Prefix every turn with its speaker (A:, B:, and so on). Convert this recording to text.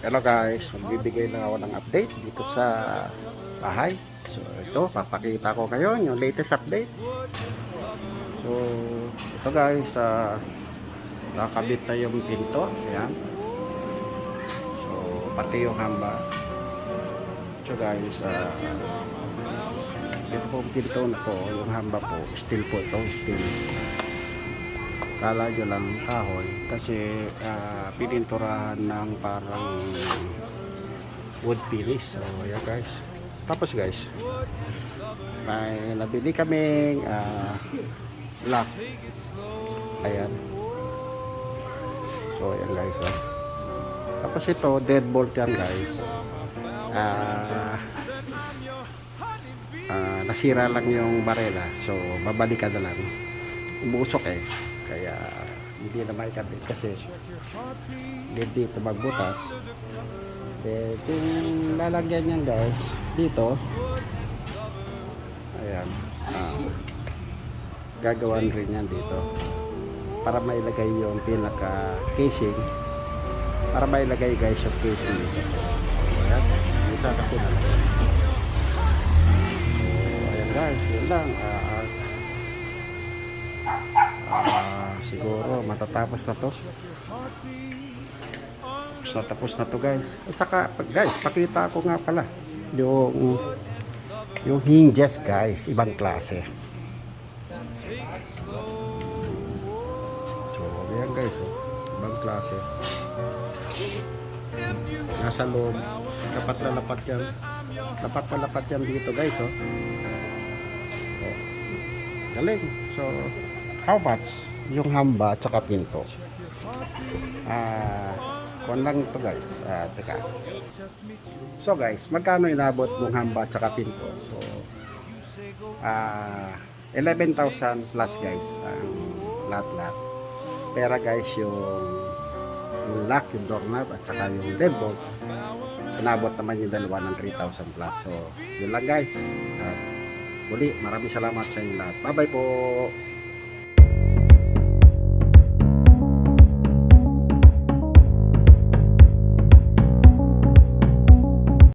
A: Hello guys, magbibigay lang ako ng update dito sa bahay. So ito, papakita ko kayo yung latest update. So ito guys, uh, nakakabit na yung pinto. Ayan. So pati yung hamba. So guys, uh, pong pinto na to, yung hamba po, steel po ito, steel kala nyo lang kahoy kasi ah, pininturahan ng parang wood finish so yeah guys. Tapos guys may nabili kaming ah, lock. Ayan. So ayan guys oh. tapos ito dead bolt yan guys. Ah ah, nasira lang yung barela. So babalikan na lang umusok eh. Kaya hindi na maikabit kasi hindi dito magbutas. Eh kung lalagyan yan guys dito ayan ah, gagawan rin yan dito. Para mailagay yung pinaka casing para mailagay guys yung casing dito. Ayan isa kasi nalagay so ayan guys yun lang. Ah, siguro matatapos na to. Tapos tapos na to guys. At saka guys, pakita ko nga pala yung yung hinges guys, ibang klase. So, ayan guys, oh. ibang klase. Nasa loob, dapat na lapat yan. Dapat na lapat yan dito guys, oh. oh. Galing. So, how much yung hamba at saka pinto? Ah, kung lang to guys. Ah, teka. So guys, magkano inabot ng hamba at saka pinto? So, ah, 11,000 plus guys ang lahat-lahat. Pera guys yung yung lock, yung doorknob at saka yung deadbolt inabot naman yung dalawa ng 3,000 plus. So, yun lang guys. At muli, maraming salamat sa inyo lahat. Bye-bye po!